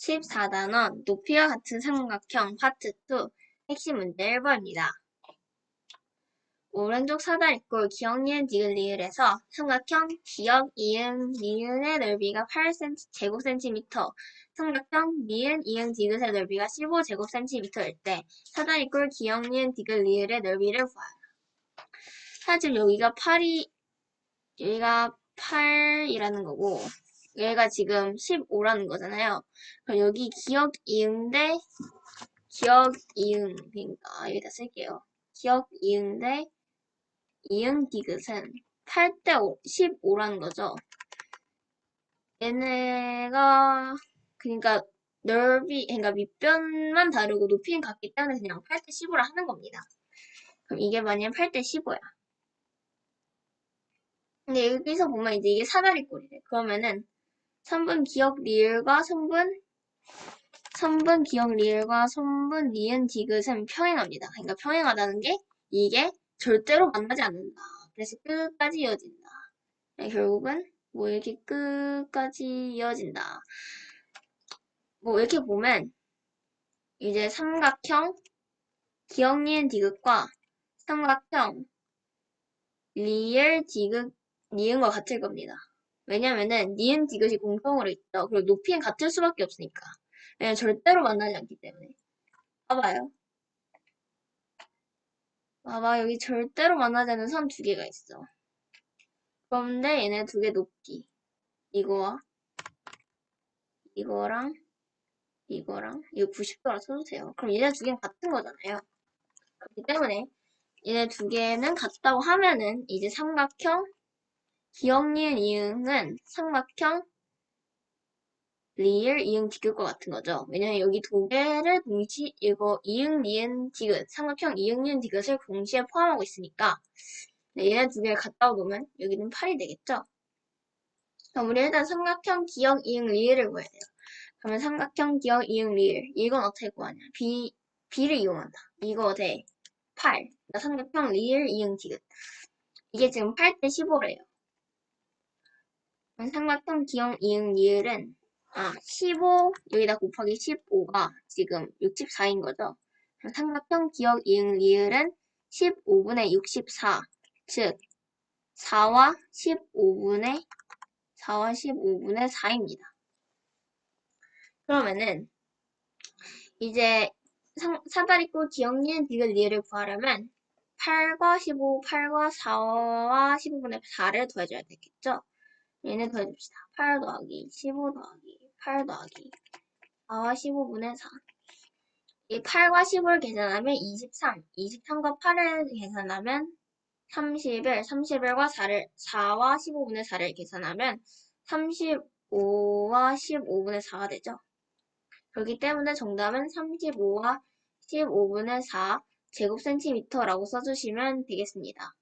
14단원 높이와 같은 삼각형 파트 2 핵심 문제 1번입니다. 오른쪽 사다리꼴 기역, 니은, 디귿, 리을에서 삼각형 기역, 이응, 니은의 넓이가 8cm, 제곱센티미터, 삼각형 니은, 이응, 디귿의 넓이가 15 제곱센티미터일 때 사다리꼴 기역, 니은, 디귿, 리을의 넓이를 구하라. 사실 여기가 8이 여기가 8이라는 거고 얘가 지금 15라는 거잖아요. 그럼 여기 기억 이응 대 기억 이응 그러니까 여기다 쓸게요. 기억 이응 대 이응 디귿은 8대 5, 15라는 거죠. 얘네가 그러니까 넓이 그러니까 밑변만 다르고 높이는 같기 때문에 그냥 8대 15라 하는 겁니다. 그럼 이게 만약 8대 15야. 근데 여기서 보면 이제 이게 사다리 꼴이래. 그러면은 3분 기억 리을과 3분 3분 기억 리을과 3분 니은 디귿은 평행합니다. 그러니까 평행하다는 게 이게 절대로 만나지 않는다. 그래서 끝까지 이어진다. 네, 결국은 뭐 이렇게 끝까지 이어진다. 뭐 이렇게 보면 이제 삼각형 기억 니은 디귿과 삼각형 리을 디귿 니은 과 같을 겁니다. 왜냐면은 니은 디귿이 공통으로 있죠. 그리고 높이는 같을 수밖에 없으니까. 왜냐면 절대로 만나지 않기 때문에. 봐봐요. 봐봐 여기 절대로 만나지 않는 선 두 개가 있어. 그런데 얘네 두 개 높이. 이거와 이거랑 이거랑 이거 90도라 쳐주세요. 그럼 얘네 두 개는 같은 거잖아요. 그렇기 때문에 얘네 두 개는 같다고 하면은 이제 삼각형 기억, 니은, 이응은 삼각형 리을, 이응, 디귿과 같은 거죠. 왜냐면 여기 두 개를 동시 이거 이응, 니은, 디귿 삼각형 이응, 니은, 디귿을 동시에 포함하고 있으니까 네, 얘네 두 개를 갖다 놓으면 여기는 8이 되겠죠. 그럼 우리 일단 삼각형 기억, 이응, 리을을 구해야 돼요. 그러면 삼각형 기억, 이응, 리을 이건 어떻게 구하냐? b b를 이용한다. 이거 대 8. 그러니까 삼각형 리을, 이응, 디귿 이게 지금 8 대 15래요. 삼각형 기억, 이응, 리을은 아, 15 여기다 곱하기 15가 지금 64인 거죠. 삼각형 기억, 이응, 리을은 15분의 64, 즉 4와 15분의 4와 15분의 4입니다. 그러면은 이제 사다리꼴 기억, 니은, 디귿, 리을을 구하려면 8과 15, 8과 4와 15분의 4를 더해줘야 되겠죠? 얘네 더해줍시다. 8 더하기 15 더하기 8 더하기 4와 15분의 4. 이 8과 15를 계산하면 23, 23과 8을 계산하면 31, 31과 4를 4와 15분의 4를 계산하면 35와 15분의 4가 되죠. 그렇기 때문에 정답은 35와 15분의 4 제곱센티미터라고 써주시면 되겠습니다.